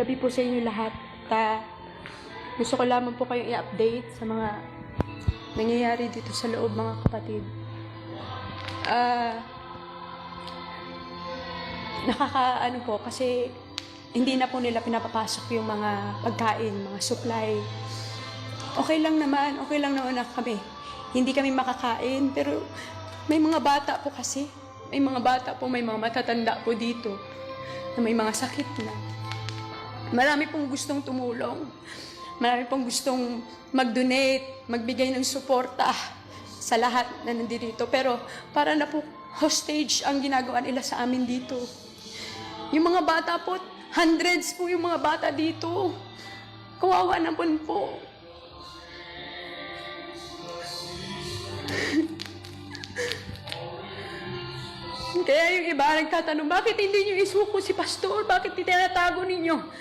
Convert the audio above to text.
gabi po sa inyo lahat. Ta, gusto ko lamang po kayong i-update sa mga nangyayari dito sa loob mga kapatid. Ah, nakakaano po kasi hindi na po nila pinapapasok yung mga pagkain, mga supply. Okay lang naman, okay lang naman na kami. Hindi kami makakain, pero may mga bata po kasi. May mga bata po, may mga matatanda po dito na may mga sakit na. Marami pong gustong tumulong. Marami pong gustong mag-donate, magbigay ng suporta sa lahat na nandito. Pero para na po hostage ang ginagawa nila sa amin dito. Yung mga bata po, hundreds po yung mga bata dito. Kawawa naman po. Kaya yung iba nagtatanong, bakit hindi nyo isuko si pastor? Bakit tinatago ninyo?